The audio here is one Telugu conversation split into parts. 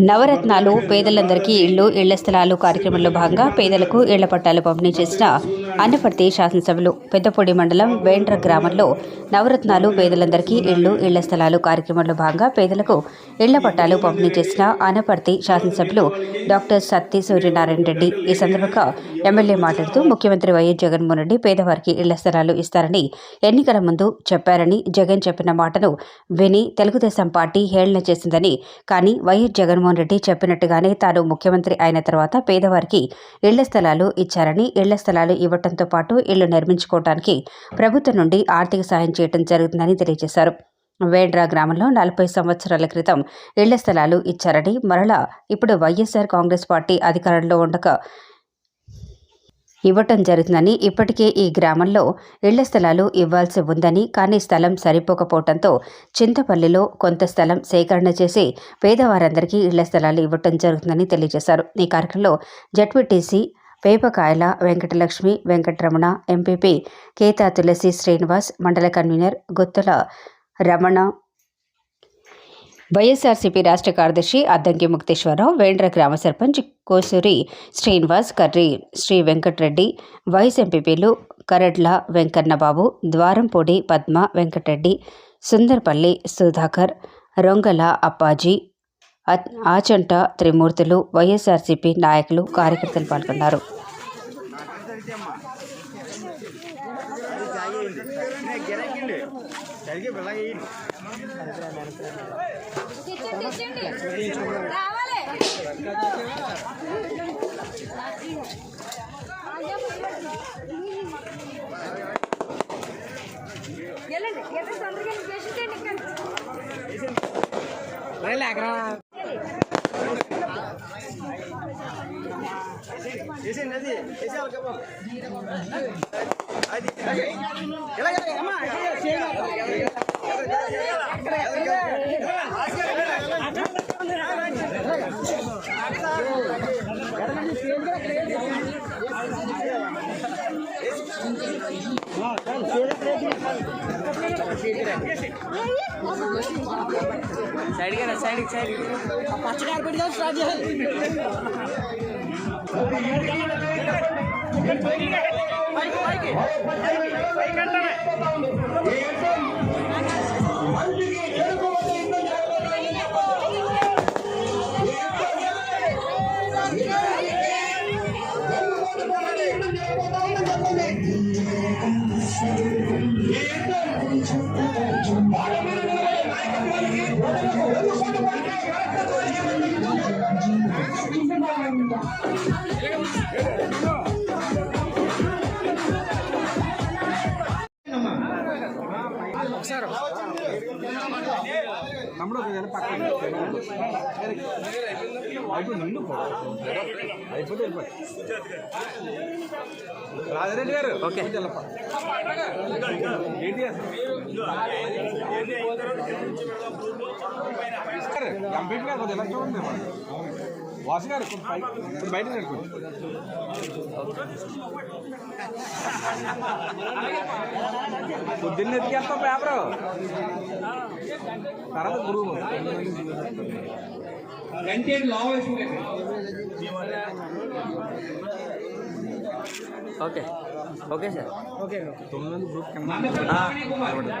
నవరత్నాలు పేదలందరికీ ఇళ్ళు ఇళ్ళ స్థలాలు కార్యక్రమంలో భాగంగా పేదలకు ఇళ్ళ పట్టాలు పంపిణీ చేసిన అన్నపర్తి శాసనసభలు పెద్దపొడి మండలం వేండ్ర గ్రామంలో నవరత్నాలు పేదలందరికీ ఇళ్ళు ఇళ్ళ స్థలాలు కార్యక్రమంలో భాగంగా పేదలకు ఇళ్ళ పట్టాలు పంపిణీ చేసిన అనపర్తి శాసనసభ్యులు డాక్టర్ సత్తి సూర్యనారాయణ రెడ్డి. ఈ సందర్భంగా ఎమ్మెల్యే మాట్లాడుతూ ముఖ్యమంత్రి వైఎస్ జగన్మోహన్ రెడ్డి పేదవారికి ఇళ్ళ స్థలాలు ఇస్తారని ఎన్నికల ముందు చెప్పారని జగన్ చెప్పిన మాటను విని తెలుగుదేశం పార్టీ హేళన చేసిందని కానీ వైఎస్ జగన్ జగన్మోహన్ రెడ్డి చెప్పినట్టుగానే తాను ముఖ్యమంత్రి అయిన తర్వాత పేదవారికి ఇళ్ళ స్థలాలు ఇచ్చారని ఇళ్ళ స్థలాలు ఇవ్వటంతో పాటు ఇళ్ళు నిర్మించుకోవడానికి ప్రభుత్వం నుండి ఆర్థిక సాయం చేయడం జరుగుతుందని తెలియజేశారు. వేండ్రా గ్రామంలో నలభై సంవత్సరాల క్రితం ఇళ్ళ స్థలాలు ఇచ్చారని మరలా ఇప్పుడు వైఎస్ఆర్ కాంగ్రెస్ పార్టీ అధికారంలో ఉండక ఇవ్వటం జరుగుతుందని ఇప్పటికే ఈ గ్రామంలో ఇళ్ళ స్థలాలు ఇవ్వాల్సి ఉందని కానీ స్థలం సరిపోకపోవడంతో చింతపల్లిలో కొంత స్థలం సేకరణ చేసి పేదవారందరికీ ఇళ్ళ స్థలాలు ఇవ్వటం జరుగుతుందని తెలియజేశారు. ఈ కార్యక్రమంలో జడ్పీటీసీ వేపకాయల వెంకటలక్ష్మి వెంకటరమణ ఎంపీపీ కేతా తులసి శ్రీనివాస్ మండల కన్వీనర్ గుత్తుల రమణ వైఎస్ఆర్సీపీ రాష్ట్ర కార్యదర్శి అద్దంకి ముక్తేశ్వరరావు వేండ్ర గ్రామ సర్పంచ్ కోసూరి శ్రీనివాస్ కర్రి శ్రీ వెంకటరెడ్డి వైస్ ఎంపీపీలు కరడ్ల వెంకన్నబాబు ద్వారంపూడి పద్మ వెంకటరెడ్డి సుందర్పల్లి సుధాకర్ రొంగల అప్పాజీ ఆచంట త్రిమూర్తులు వైఎస్ఆర్సీపీ నాయకులు కార్యకర్తలు పాల్గొన్నారు. రావాలి వెళ్ళండి వెళ్ళండి తొందరగా చేసిందండి ఇక్కడ సైడ్ సైడ్ పచ్చ కార్పెట్ పెట్టి స్టార్ట్ చేయాలి తమ్ముడు ఒక జర పక్కన అయిపోయింది నిన్ను అయిపోతే రాజరెడ్డి గారు ఓకే. ఏంటి కంప్లీట్గా కొద్దిగా ఎలా చూడండి వాసు గారు కొంచెం పై- కొంచెం బయట నడుకోండి పొద్దున్న ఎత్తికేస్తాం పేపరు. తర్వాత గురువు. ఓకే. Okay sir. ఓకే తొమ్మిది మంది గ్రూప్ కింద ఆ, ఉన్నది.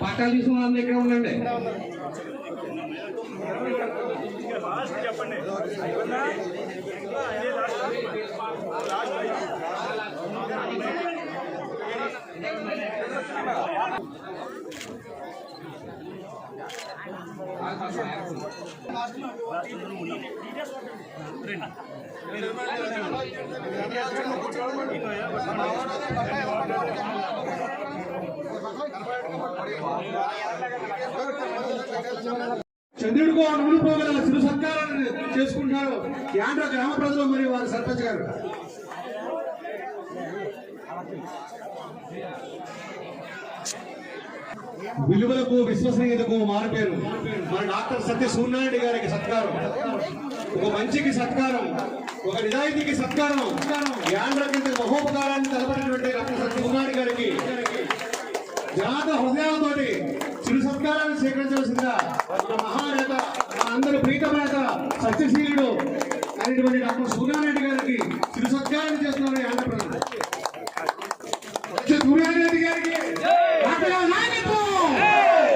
పట్టాలు తీసుకున్న వాళ్ళ దగ్గర ఉండండి? చంద్రుడికో నూలు పోగల శిరు సత్కారాన్ని చేసుకుంటారు. యాండ్ర గ్రామ ప్రజలు మరియు వారి సర్పంచ్ గారు. విలువలకు విశ్వసనీయతకు మారిపోయారు మన డాక్టర్ సత్య సూర్యనారాయణ గారికి సత్కారం. ఒక మంచికి సత్కారం ఒక నిజాయితీకి సత్కారం. యాండ్ర మహోపకారాన్ని తలపడినటువంటి డాక్టర్ సత్య సూర్యనారాయణ గారికి జనాత హృదయాలతోటి చిరు సత్కారాన్ని స్వీకరించవలసిందా మన మహానేత మన అందరి ప్రీతమేత సత్యశీలుడు అనేటువంటి డాక్టర్ సూర్యనారాయణ గారికి చిరు సత్కారాన్ని చేస్తున్నారు ఈ ఆంధ్రప్రదేశ్ సత్య సూర్యారెడ్డి గారికి డాక్టర్ గారి నాయకత్వం!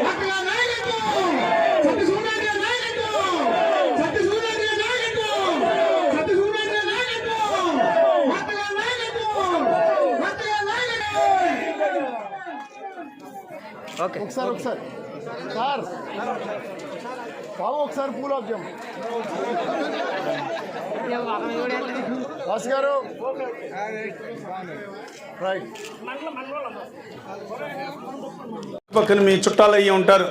డాక్టర్ గారి నాయకత్వం! సత్య సూర్యారెడ్డి గారి నాయకత్వం! సత్య సూర్యారెడ్డి గారి నాయకత్వం! సత్య సూర్యారెడ్డి గారి నాయకత్వం! డాక్టర్ గారి నాయకత్వం! డాక్టర్ గారి నాయకత్వం! ఒకసారి ఒకసారి. సార్ బాబు ఒకసారి పూల్ ఆఫ్ దాస్ గారు. పక్కన మీ చుట్టాలు అయ్యి ఉంటారు.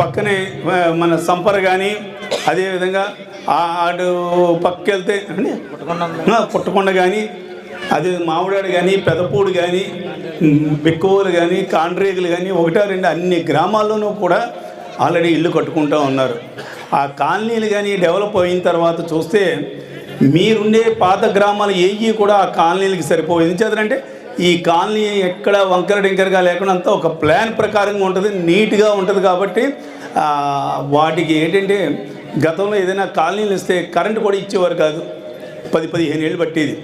పక్కనే మన సంపర కానీ అదేవిధంగా ఆ అటు పక్కకి వెళ్తే పుట్టకొండ కానీ అది మామిడాడు కానీ పెదపూడు కానీ బెక్కువలు కానీ కాండ్రేగులు కానీ ఒకటో రెండు అన్ని గ్రామాల్లోనూ కూడా ఆల్రెడీ ఇల్లు కట్టుకుంటూ ఉన్నారు. ఆ కాలనీలు కానీ డెవలప్ అయిన తర్వాత చూస్తే మీరుండే పాత గ్రామాలు ఏవి కూడా ఆ కాలనీలకి సరిపోవు. ఎందుచేతంటే ఈ కాలనీ ఎక్కడ వంకర డింకరగా లేకుండా అంతా ఒక ప్లాన్ ప్రకారంగా ఉంటుంది నీట్గా ఉంటుంది కాబట్టి వాటికి ఏంటంటే గతంలో ఏదైనా కాలనీలు ఇస్తే కరెంటు కూడా ఇచ్చేవారు కాదు. పది పదిహేను ఏళ్ళు పట్టేది.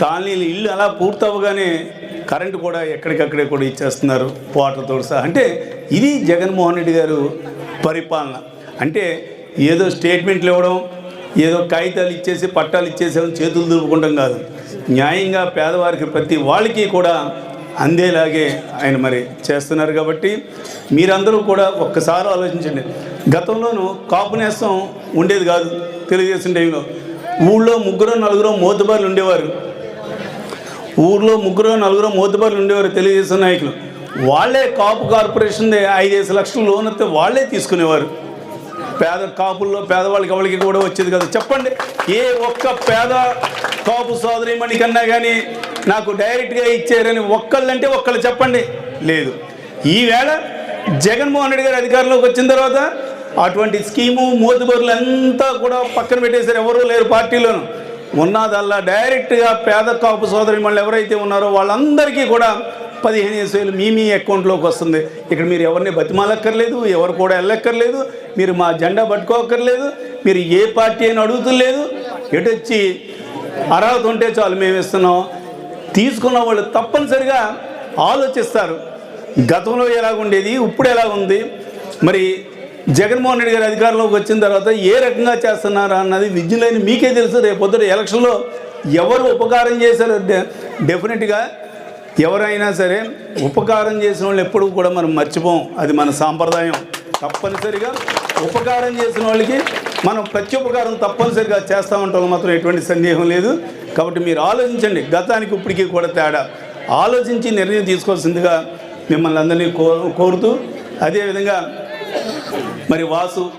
కాలనీలు ఇల్లు అలా పూర్తవగానే కరెంటు కూడా ఎక్కడికక్కడే కూడా ఇచ్చేస్తున్నారు వాటర్తో సహా. అంటే ఇది జగన్మోహన్ రెడ్డి గారు పరిపాలన. అంటే ఏదో స్టేట్మెంట్లు ఇవ్వడం ఏదో కాగితాలు ఇచ్చేసి పట్టాలు ఇచ్చేసేవని చేతులు దులుపుకుంటాం కాదు. న్యాయంగా పేదవారికి ప్రతి వాళ్ళకి కూడా అందేలాగే ఆయన మరి చేస్తున్నారు కాబట్టి మీరందరూ కూడా ఒక్కసారి ఆలోచించండి. గతంలోనూ కాపు నేస్తం ఉండేది కాదు తెలుగుదేశం టైంలో. ఊళ్ళో ముగ్గురు నలుగురు మోతుబార్లు ఉండేవారు. ఊర్లో ముగ్గురు నలుగురు మోతుబార్లు ఉండేవారు తెలుగుదేశం నాయకులు. వాళ్ళే కాపు కార్పొరేషన్ ఐదేసి లక్షలు లోన్ వస్తే వాళ్ళే తీసుకునేవారు. పేద కాపుల్లో పేదవాళ్ళకి ఎవరికి కూడా వచ్చేది కదా. చెప్పండి ఏ ఒక్క పేద కాపు సోదరిమణి కన్నా కానీ నాకు డైరెక్ట్గా ఇచ్చారని ఒక్కళ్ళంటే ఒక్కళ్ళు చెప్పండి. లేదు. ఈవేళ జగన్మోహన్ రెడ్డి గారు అధికారంలోకి వచ్చిన తర్వాత అటువంటి స్కీము మోతుబరులు అంతా కూడా పక్కన పెట్టేశారు. ఎవరూ లేరు పార్టీలోనూ. ఉన్నదల్లా డైరెక్ట్గా పేద కాపు సోదరి మళ్ళీ ఎవరైతే ఉన్నారో వాళ్ళందరికీ కూడా పదిహేను వేలు మీ మీ అకౌంట్లోకి వస్తుంది. ఇక్కడ మీరు ఎవరిని బతిమాలక్కర్లేదు ఎవరు కూడా వెళ్ళక్కర్లేదు మీరు మా జెండా పట్టుకోక్కర్లేదు మీరు ఏ పార్టీ అని అడుగుతులేదు. ఎటు వచ్చి అర్హత ఉంటే చాలు మేము ఇస్తున్నాం. తీసుకున్న వాళ్ళు తప్పనిసరిగా ఆలోచిస్తారు. గతంలో ఎలాగుండేది ఇప్పుడు ఎలా ఉంది? మరి జగన్మోహన్ రెడ్డి గారు అధికారంలోకి వచ్చిన తర్వాత ఏ రకంగా చేస్తున్నారా అన్నది విద్యులైన మీకే తెలుసు. రేపు ఎలక్షన్లో ఎవరు ఉపకారం చేశారు డె- డెఫినెట్గా ఎవరైనా సరే ఉపకారం చేసిన వాళ్ళు ఎప్పుడు కూడా మనం మర్చిపోం. అది మన సాంప్రదాయం. తప్పనిసరిగా ఉపకారం చేసిన వాళ్ళకి మనం ప్రత్యుపకారం తప్పనిసరిగా చేస్తూ ఉంటాం. మాత్రం ఎటువంటి సందేహం లేదు. కాబట్టి మీరు ఆలోచించండి. గతానికి ఇప్పటికీ కూడా తేడా. ఆలోచించి నిర్ణయం తీసుకోవాల్సిందిగా మిమ్మల్ని అందరినీ కో కోరుతూ అదేవిధంగా మరి వాసు